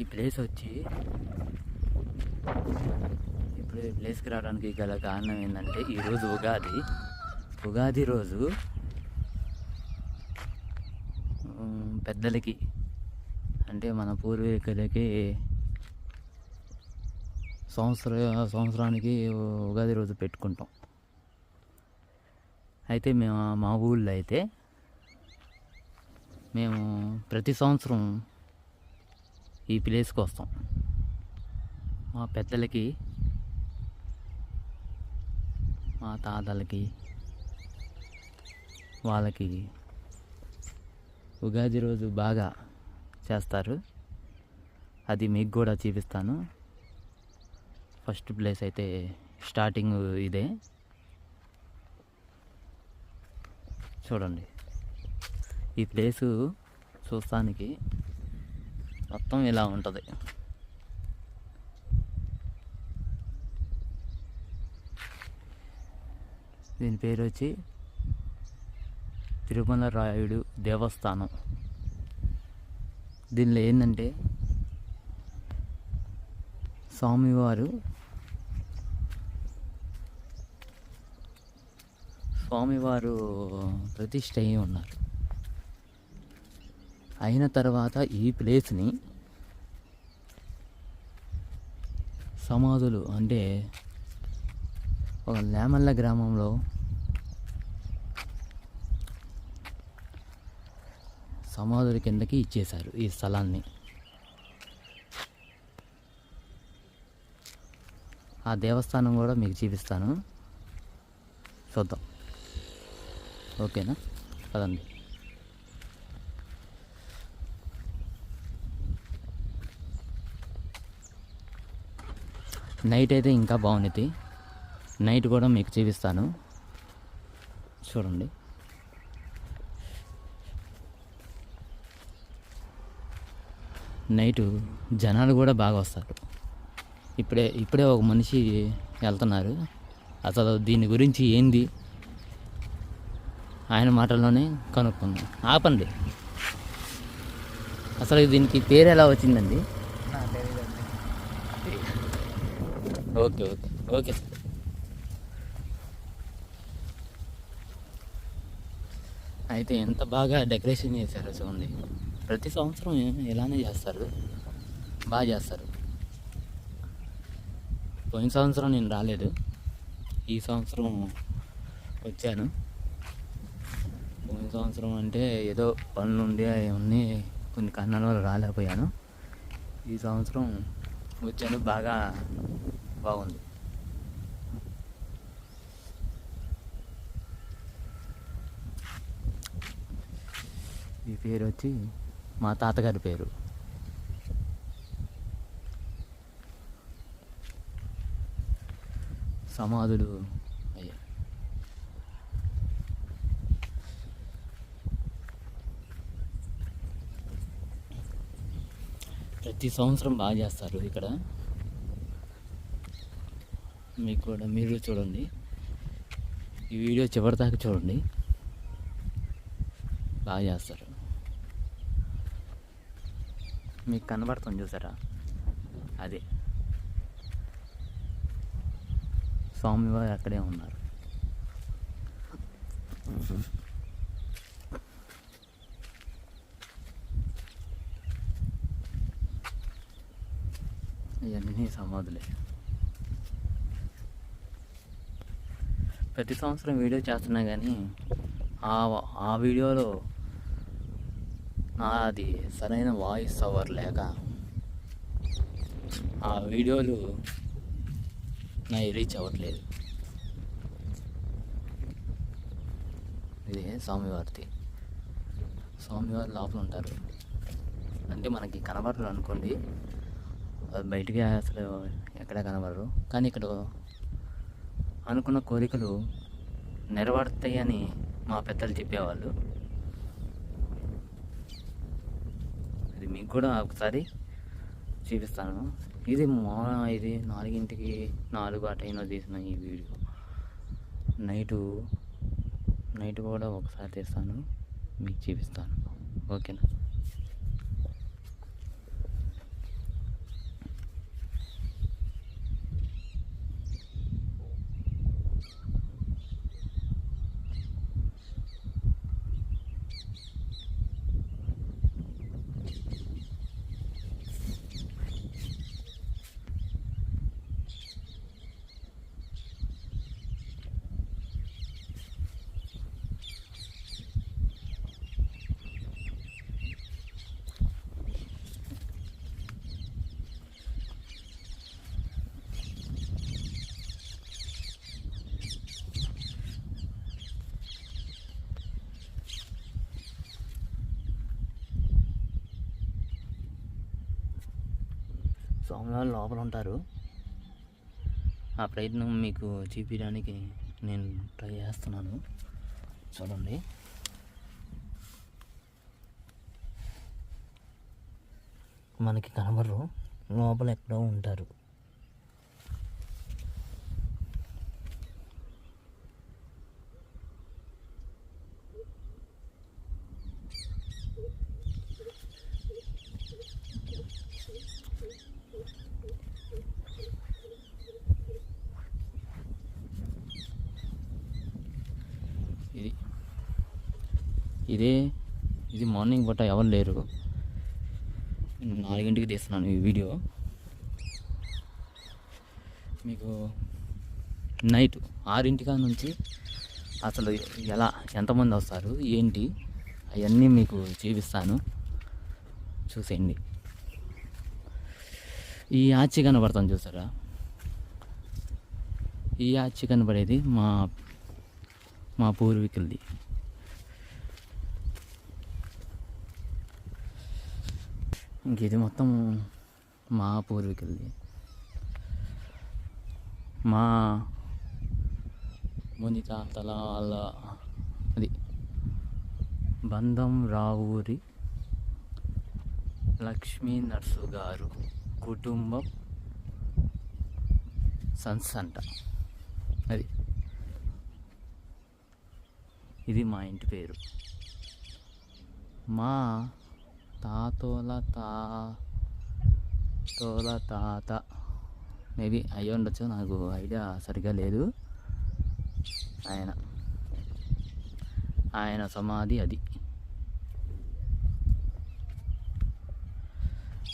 ఈ ప్లేస్ వచ్చి ఇప్పుడు ఈ ప్లేస్కి రావడానికి గల కారణం ఏంటంటే ఈరోజు ఉగాది. ఉగాది రోజు పెద్దలకి అంటే మన పూర్వీకులకి సంవత్సర సంవత్సరానికి ఉగాది రోజు పెట్టుకుంటాం. అయితే మేము మా ఊళ్ళో అయితే మేము ప్రతి సంవత్సరం ఈ ప్లేస్కి వస్తాం మా పెద్దలకి మా తాతలకి వాళ్ళకి ఉగాది రోజు బాగా చేస్తారు. అది మీకు కూడా చూపిస్తాను. ఫస్ట్ ప్లేస్ అయితే స్టార్టింగ్ ఇదే. చూడండి. ఈ ప్లేసు చూస్తానికి మొత్తం ఇలా ఉంటుంది. దీని పేరు వచ్చి తిరుమల రాయుడు దేవస్థానం. దీనిలో ఏంటంటే స్వామివారు స్వామివారు ప్రతిష్ట అయి ఉన్నారు. అయిన తర్వాత ఈ ప్లేస్ని సమాధులు అంటే ఒక లేమల్ల గ్రామంలో సమాధుల కిందకి ఇచ్చేశారు ఈ స్థలాన్ని. ఆ దేవస్థానం కూడా మీకు చూపిస్తాను. చూద్దాం. ఓకేనా? పదండి. నైట్ అయితే ఇంకా బాగుంది. నైట్ కూడా మీకు చూపిస్తాను. చూడండి. నైటు జనాలు కూడా బాగా వస్తారు. ఇప్పుడే ఇప్పుడే ఒక మనిషి వెళ్తున్నారు. అసలు దీని గురించి ఏంది? ఆయన మాటల్లోనే కనుక్కుందాం. ఆపండి. అసలు దీనికి పేరు ఎలా వచ్చిందండి? Okay okay okay. సార్ అయితే ఎంత బాగా డెకరేషన్ చేశారు చూడండి. ప్రతి సంవత్సరం ఇలానే చేస్తారు. బాగా చేస్తారు. పోయిన సంవత్సరం నేను రాలేదు. ఈ సంవత్సరం వచ్చాను. పోయిన సంవత్సరం అంటే ఏదో పనులు ఉండి అవన్నీ కొన్ని కన్నాల వల్ల రాలేకపోయాను. ఈ సంవత్సరం వచ్చాను బాగా బాగుంది. ఈ పేరు వచ్చి మా తాతగారి పేరు. సమాధులు అయ్యా. ప్రతి సంవత్సరం బాగా చేస్తారు ఇక్కడ. మీకు కూడా మీరు చూడండి. ఈ వీడియో చివరి దాకా చూడండి. బాగా చేస్తారు. మీకు కనబడుతుంది చూసారా? అదే. స్వామివారు అక్కడే ఉన్నారు. ఇవన్నీ సమాధులే. ప్రతి సంవత్సరం వీడియో చేస్తున్నా కానీ ఆ ఆ వీడియోలో నాది సరైన వాయిస్ ఓవర్ లేక ఆ వీడియోలు నా రీచ్ అవ్వట్లేదు. ఇది స్వామివారిది. స్వామివారి లోపల ఉంటారు. అంటే మనకి కనబడరు అనుకోండి. అది బయటికి అసలు ఎక్కడ కనబడరు. కానీ ఇక్కడ అనుకున్న కోరికలు నెరవేరుతాయని మా పెద్దలు చెప్పేవాళ్ళు. ఇది మీకు కూడా ఒకసారి చూపిస్తాను. ఇది మా ఇది నాలుగింటికి నాలుగు ఆ టైంలో తీసిన ఈ వీడియో. నైటు నైట్ కూడా ఒకసారి తీస్తాను. మీకు చూపిస్తాను. ఓకేనా? స్వామివారు లోపల ఉంటారు. ఆ ప్రయత్నం మీకు చూపించడానికి నేను ట్రై చేస్తున్నాను. చూడండి. మనకి కనబడరు. లోపల ఎక్కడో ఉంటారు ఇది ఇదే ఇది మార్నింగ్ బట్ ఎవరు లేరు. నేను నాలుగింటికి తీస్తున్నాను ఈ వీడియో. మీకు నైట్ ఆరింటికా నుంచి అసలు ఎలా ఎంతమంది వస్తారు ఏంటి అవన్నీ మీకు చూపిస్తాను. చూసేయండి. ఈ ఆచి కనబడతాను చూసారా? ఈ ఆచి కనబడేది మా మా పూర్వీకులది. ఇంక ఇది మొత్తం మా పూర్వీకులది. మా ముని తాతల వాళ్ళ అది బంధం రావూరి లక్ష్మీ నర్సు గారు కుటుంబం సన్స్ అంట అది ఇది మా ఇంటి పేరు. మా తాతోల తా తోల తాత. మేబీ అయ్యి ఉండొచ్చు నాకు ఐడియా సరిగా లేదు. ఆయన ఆయన సమాధి అది.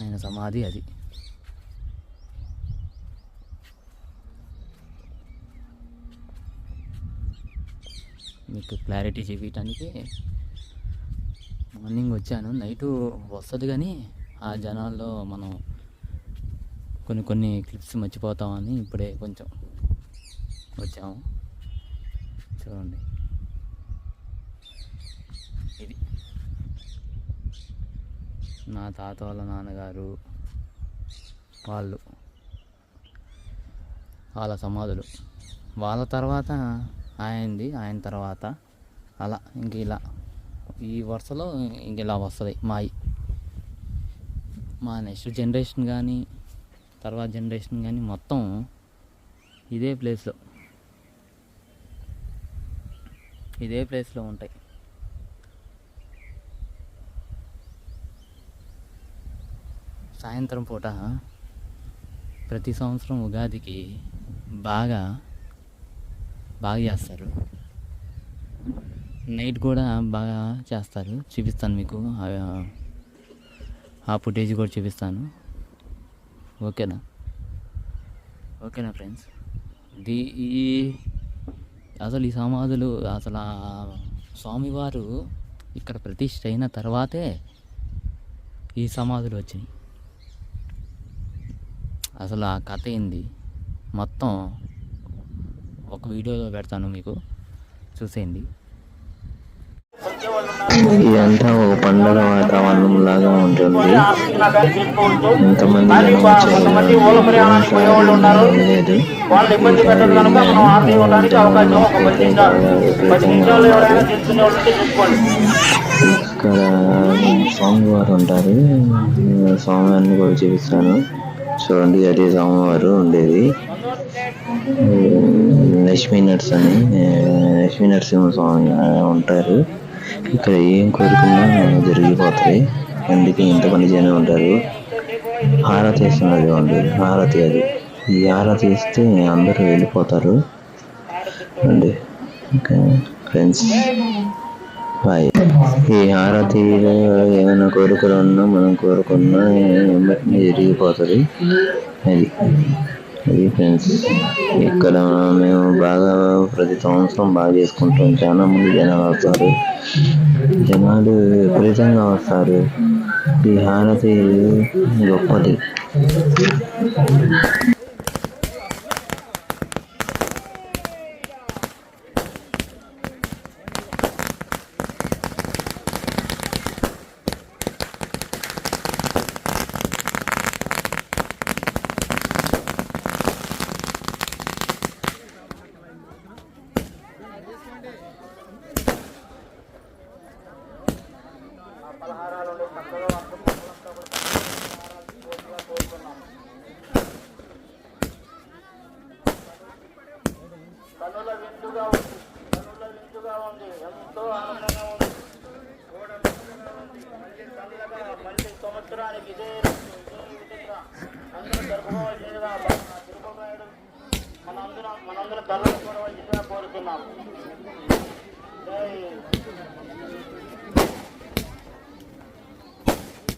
ఆయన సమాధి అది. మీకు క్లారిటీ చూపించడానికి మార్నింగ్ వచ్చాను. నైటు వస్తుంది కానీ ఆ జనాల్లో మనం కొన్ని కొన్ని క్లిప్స్ మర్చిపోతామని ఇప్పుడే కొంచెం వచ్చాము. చూడండి. ఇది. నా తాత వాళ్ళ నాన్నగారు వాళ్ళు. వాళ్ళ సమాధులు. వాళ్ళ తర్వాత ఆయనది ఆయన తర్వాత అలా ఇంక ఇలా. ఈ వరుసలో ఇంక ఇలా వస్తుంది? మాయి. మా నెక్స్ట్ జనరేషన్ కానీ తర్వాత జనరేషన్ కానీ మొత్తం ఇదే ప్లేస్లో. ఇదే ప్లేస్లో ఉంటాయి. సాయంత్రం పూట ప్రతి సంవత్సరం ఉగాదికి బాగా బాగా చేస్తారు. నైట్ కూడా బాగా చేస్తారు. చూపిస్తాను మీకు. ఆ- ఫుటేజ్ కూడా చూపిస్తాను. ఓకేనా? ఓకేనా ఫ్రెండ్స్? ది ఈ అసలు ఈ సమాధులు అసలు ఆ స్వామివారు ఇక్కడ ప్రతిష్ట అయిన తర్వాతే ఈ సమాధులు వచ్చినాయి. అసలు ఆ కథ ఏంది? మొత్తం ఒక వీడియోలో పెడతాను మీకు. చూసేయండి. ఇదంతా ఒక పండుగ వాతావరణం లాగా ఉంటుంది. ఎంతమంది జనం వచ్చారో లేదు. వాళ్ళు ఇబ్బంది పెట్టదు కనుక మనం ఆర్డర్ ఇవ్వడానికి అవకాశం ఒక పది నిమిషాలు పది నిమిషాలు ఎవరైనా తీసుకునే వాళ్ళు ఉంటే చూసుకోండి ఇక్కడ స్వామివారు ఉంటారు. స్వామివారిని కూడా చూపిస్తాను. చూడండి అదే స్వామివారు ఉండేది. లక్ష్మీ నర్స్ అని లక్ష్మీ నరసింహ స్వామి ఉంటారు. ఇక్కడ ఏం కోరుకున్నా జరిగిపోతాయి. అందుకే ఇంతమంది జనం ఉంటారు. హారతి ఇస్తున్నది చూడండి. హారతి అది ఈ హారతి ఇస్తే అందరూ వెళ్ళిపోతారు. అండి ఓకే. Friends bye. ఈ హారతిలో ఏమైనా కోరికలు ఉన్నా మనం కోరుకున్నా వెంటనే జరిగిపోతుంది. అది. అది ఫ్రెండ్స్ ఇక్కడ మేము బాగా ప్రతి సంవత్సరం బాగా చేసుకుంటాం. చాలా మంది జనాలు వస్తారు. జనాలు విపరీతంగా వస్తారు. ఈ హారతి గొప్పది. సంవత్సరానికి ఇదే అందరూ జరుపుకోవాల్సిందిగా తిరుపతి మనందరం మనందరం కళ్ళు కోరుతున్నాం